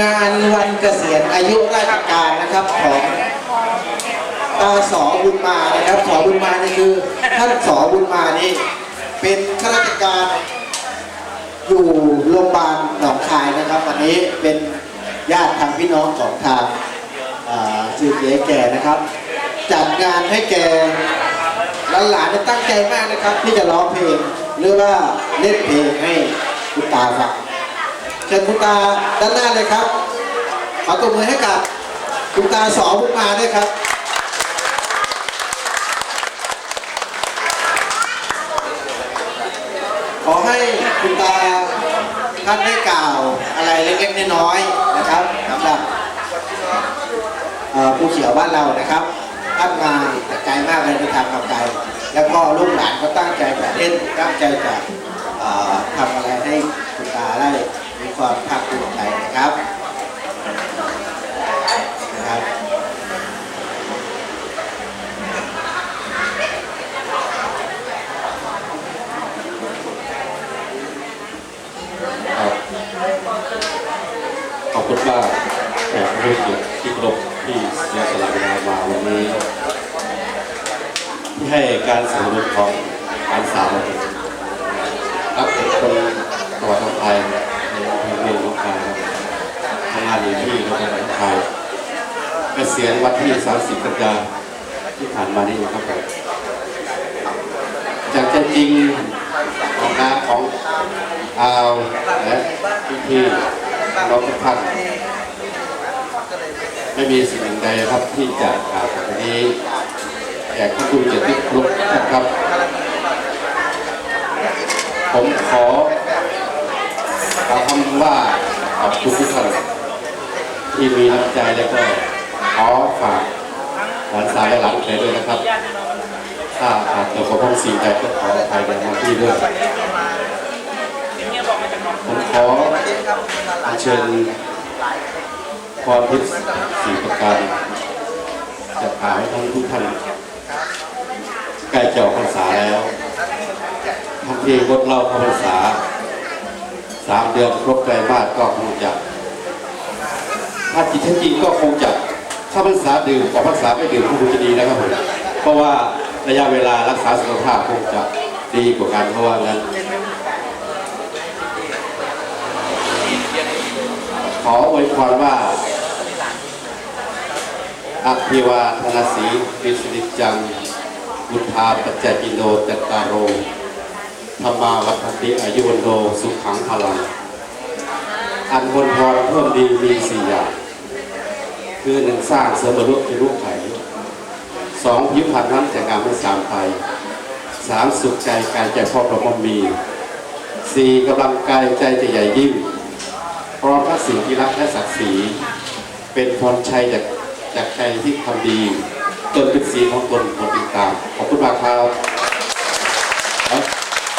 งานวันเกษียณอายุราชการนะครับของตาสอบุญมานะครับสอบุญมานี่คือท่านสอบุญมานี่เป็นข้าราชการอยู่โรงพยาบาลหนองคายนะครับวันนี้เป็นญาติทางพี่น้องของทางสืบเสียแก่นะครับ จัดงานให้แกหลานๆเนี่ยตั้งใจมากนะครับ ที่จะร้องเพลงหรือว่าเล่นเพลงให้คุณตาฟัง เชิญคุณตาด้านหน้าเลยครับ ขอตบมือให้กับคุณตาสอบุญมาด้วยครับ ขอให้คุณตาท่านได้กล่าวอะไรเล็กๆน้อยๆนะครับสำหรับผู้เขียวบ้านเรานะครับท่านมาแต่ไกลมากเลยเดินทางมาไกลแล้วก็ลูกหลานก็ตั้งใจจะเล่นตั้งใจจะทำอะไรให้คุณตาได้ มีความภาคภูมิใจนะครับนะครับครับขอบคุณมากแขกผู้เกียรติที่ครพที่เสียสละเวลามาวันนี้ที่ให้การสนับสนุนของการสาวรับเป็นคนจังหวัดน้องคายในอำเภอเมืองน้องคายครับทำงานอยู่ที่ โรงพยเกษียณวันที่ 30 กันยายนที่ผ่านมานี่นะครับผมจากใจจริงของงานของอาวและพี่พี่ๆน้องทุกท่านไม่มีสิ่งหนึ่งใดครับที่จะกล่าวจากนี้แขกผู้เกียรติครบท่านครับ ผมขอกล่าคำว่าขอบคุณทุกท่าน ที่มีน้ำใจและก็ขอฝากหลานสาวและหลานเขยด้วยนะครับ ถ้าอาจจะขอพ้องสิ่งใดก็ขออภัยในมาที่ด้วยผมขออัญเชิญความพิษสี่ประการจะกล่าให้ท่านทุกท่านใกล้จะออกพรรษาแล้วทำเพลงงดเล่าเข้าพรรษาสามเดือนครบไตรมาสก็คงจะ ถ้าจิตแท้จริงก็คงจะถ้าพรรษาดื่มออกพรรษาไม่ดื่มก็คงจะดีนะครับผมเพราะว่าระยะเวลารักษาสุขภาพคงจะดีกว่าการเพราะว่างั้น ขออวยพรว่าอภิวาทนาสีวิสนิจังมุทาปัจจกิโนตตารโรธรรมาวัฏติอายุวันโนสุขังพลัง อันวนพรเพิ่มดีมีสี่อย่าง คือหนึ่งสร้างเสริมบรรลุในรูปไข่สองผิวพรรณน้ำแต่งงามไม่สามไปสามสุขใจกายใจพ่อประมมีสี่กำลังกายใจจะใหญ่ยิ่งพร้อมทั้งสิ่งที่รักและศักดิ์ศรีเป็นพรชัยจากจากใจที่ทำดีจนเป็นสีของตนผลติดตามขอบคุณมากครับครับ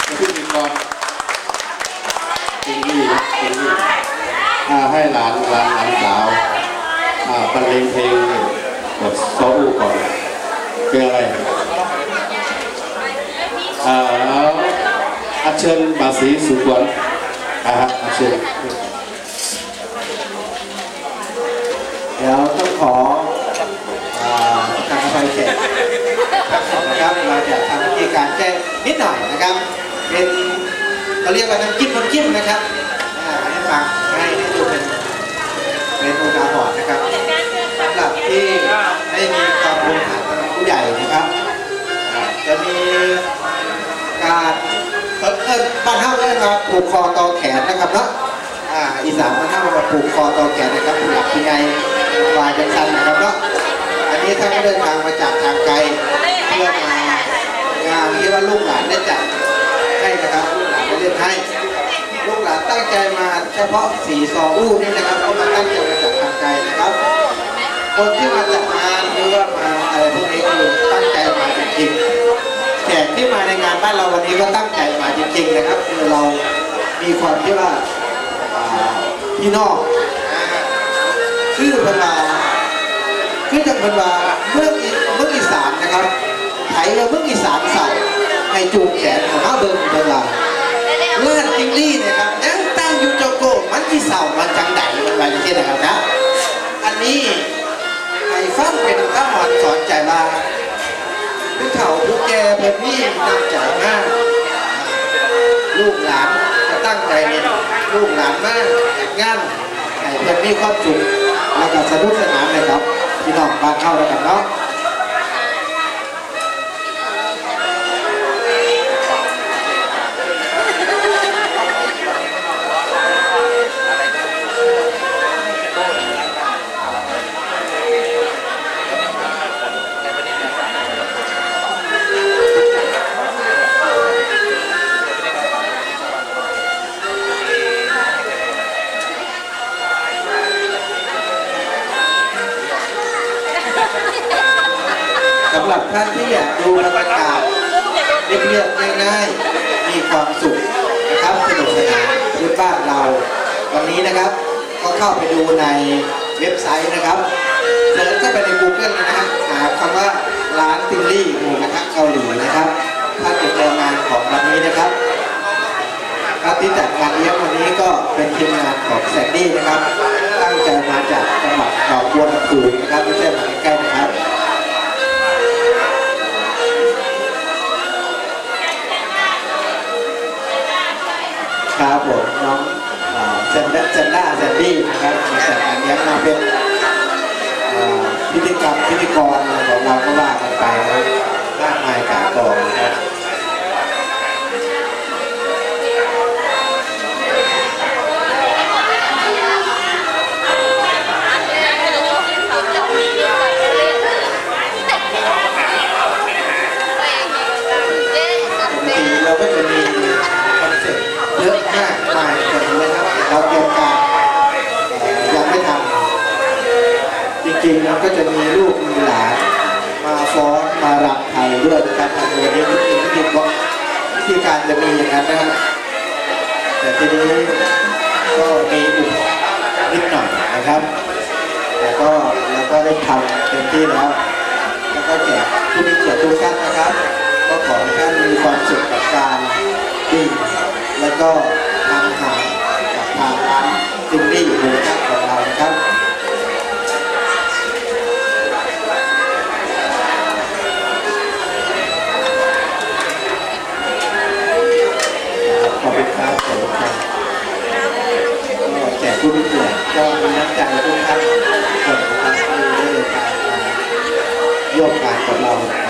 พี่พิกรจริงนี่จิงนี่ให้หลานหลานหลานสาว บรรเลงเพลงบทซออูก่อนเป็นอะไรอ่าอัญเชิญบาสีสุขวนอ่าฮะอัญเชิญเดี๋ยวต้องขออ่าทางอภัยแขกนะครับเราจะทำวิธีการแก้นิดหน่อยนะครับ เป็นเขาเรียกว่าน้ำจิ้มน้ำจิ้มนะครับให้ฟังให้ดูเป็นเป็นอุทาหรณ์นะครับ ที่ได้มีความรู้ฐานสำหรับผู้ใหญ่นะครับ จะมีการเอิ้นเอิ้นบ้านเท่าเรียกว่าผูกคอต่อแขนนะครับเนาะอ่าอีสานบ้านเท่ามาผูกคอต่อแขนนะครับผู้หลักผู้ใหญ่วายจังสันนะครับเนาะอันนี้ท่านก็เดินทางมาจากทางไกลเพื่อมางานที่ว่าลูกหลานได้จัดให้นะครับลูกหลานได้เล่นให้ลูกหลานตั้งใจมาเฉพาะสีซออู้นี่นะครับก็มาตั้งใจ คนที่มาจัดงานหรือว่ามาอะไรพวกนี้คือตั้งใจมาจริงๆแขกที่มาในงานบ้านเราวันนี้ก็ตั้งใจมาจริงๆนะครับคือเรามีความที่ว่าพี่น้องชื่อพันวาคือจากพันวาเมืองอีเมืองอีสานนะครับไถว่าเมืองอีสานเสาให้จูงแขนของข้าเบิงเพันวาเลื่อนจิงลี่นะครับยังตั้งยู่เจ้าโกมันที่เสามันจังไดมันไปที่ไหนนี้ให้ ฟังเป็นข้าหอนสอนใจมาผู้เฒ่าผู้แก่เพิ่นมีน้ำใจมากลูกหลานจะตั้งใจเรียนลูกหลานมากงานให้เพื่อนมีความสุขแล้วก็สนุกสนานเลยครับพี่น้องบ้านเข้าแล้วกันเนาะ เรียบๆง่ายๆ มีความสุขนะครับสนุกสนานพื้นบ้านเรา วันนี้นะครับก็เข้าไปดูในเว็บไซต์นะครับเสิร์ชเข้าไปใน Google นะฮะหาคำว่าร้านติงลี่หมูกระทะเกาหลีนะครับถ้าติดตามงานของวันนี้นะครับครับที่จัดงานเลี้ยงวันนี้ก็เป็นทีมงานของแซนดี้นะครับ ตั้งใจมาจากจังหวัดหนองบัวลำพูนะครับไม่ใช่มาใกล้ น้องเซนเซนด้าเซนดี้นะครับมาจากงานเลี้ยงมาเป็นพิธีกรรมพิธีกรของเราก็ว่ากันไปนะมากมายกาบกอง นะครับ แต่ก็เราก็ได้ทำเต็มที่แล้ว แล้วก็แจกผู้มีเกียรติทุกท่านนะครับ ก็ขอให้ท่านมีความสุขกับการดื่มแล้วก็ทานอาหารกับทางร้านจิมมี่หมูกระทะของเรานะครับ ก็มีน้ำใจทุกท่านทุกดนะครับที่ได้เดินทางมาร่วมงานกับเรา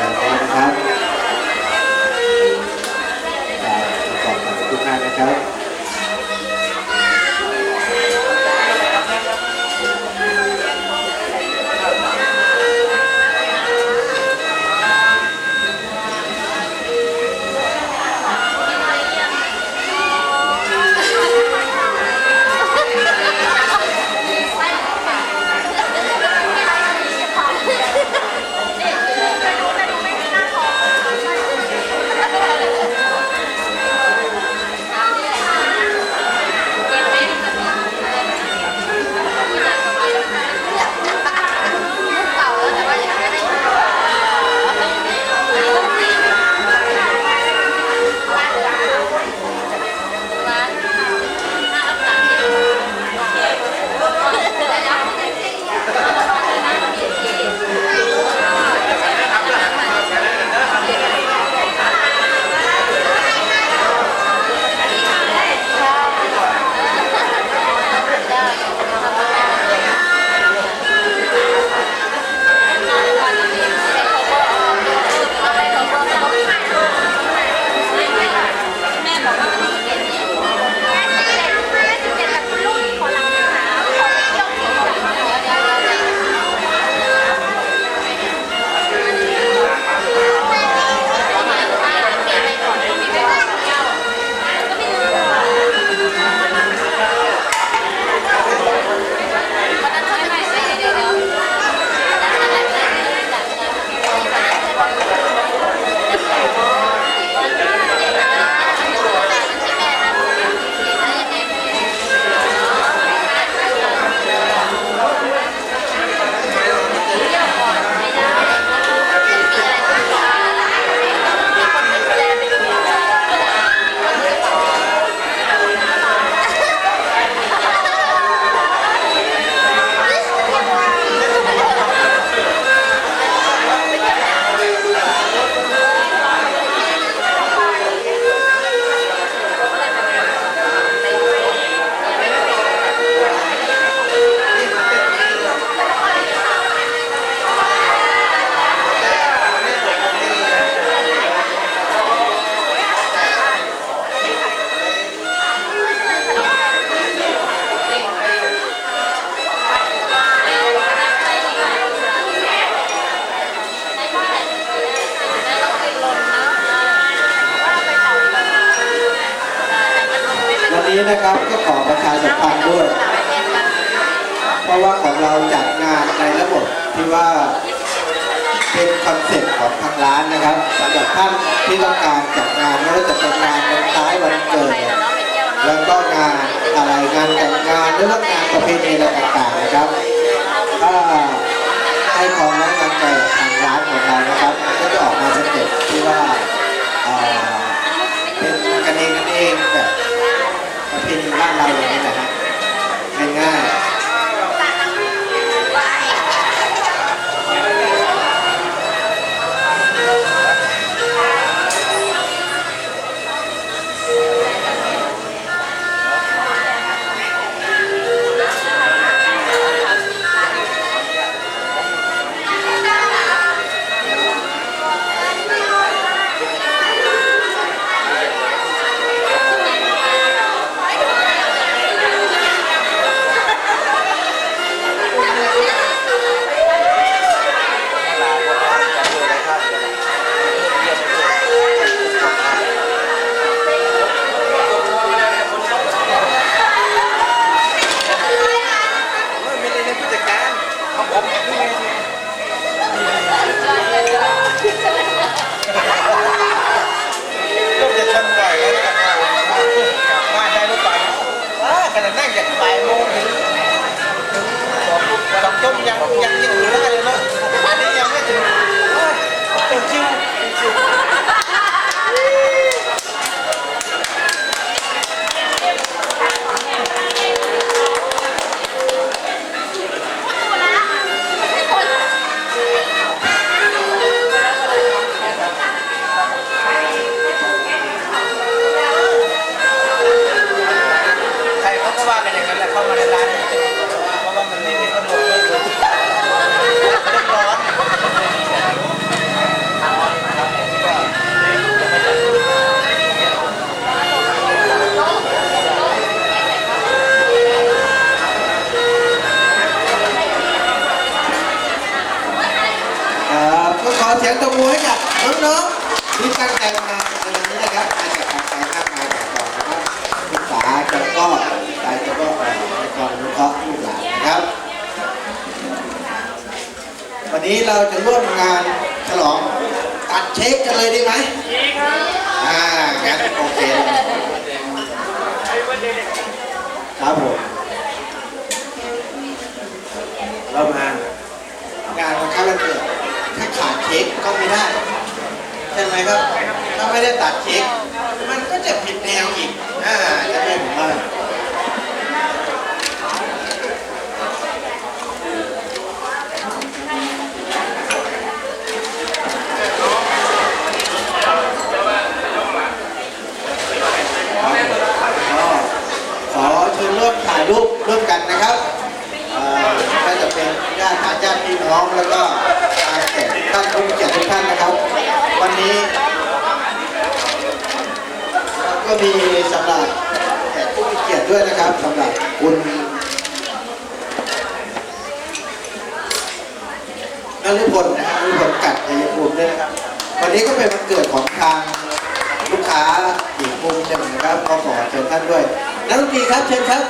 านนะครับสำหรับท่านที่ต้องการจัดงานไม่ว่าจะเป็นงานวันคล้ายวันเกิดแล้วก็งานอะไรงานแต่งงานหรือว่างานประเพณีอะไรต่างๆนะครับถ้าให้ความไว้วางใจกับทางร้านของเรานะครับก็จะออกมาสเต็ปที่ว่าเออเป็นกันเองกันเองแบบประเพณีบ้านเราอย่างนี้แหละฮะง่ายๆ กั เราจะร่วมงานฉลองตัดเค้กกันเลยดีไหมอ่างั้นโอเคเลยครับผมเรามางานวันคล้ายวันเกิดถ้าขาดเค้กก็ไม่ได้ใช่ไหมครับ ถ้าไม่ได้ตัดเค้กมันก็จะผิดแนวอีกอ่าจะไม่ผมว่าก็ขอเชิญร่วมถ่าย ร่วมกันนะครับเอ่อก็จะเป็นญาติญาติพี่น้องแล้วก็ทางแขกท่านผู้เกียรติทุกท่านนะครับ วันนี้เราก็มีสำหรับแขกผู้เกียรติด้วยนะครับสำหรับคุณนฤพลนะครับนฤพลกัดชัยภูมิด้วยนะครับ วันนี้ก็เป็นวันเกิดของทางลูกค้าอีกมุมหนึ่งนะครับก็ขอเชิญท่านด้วยนักดนตรีครับเชิญครับ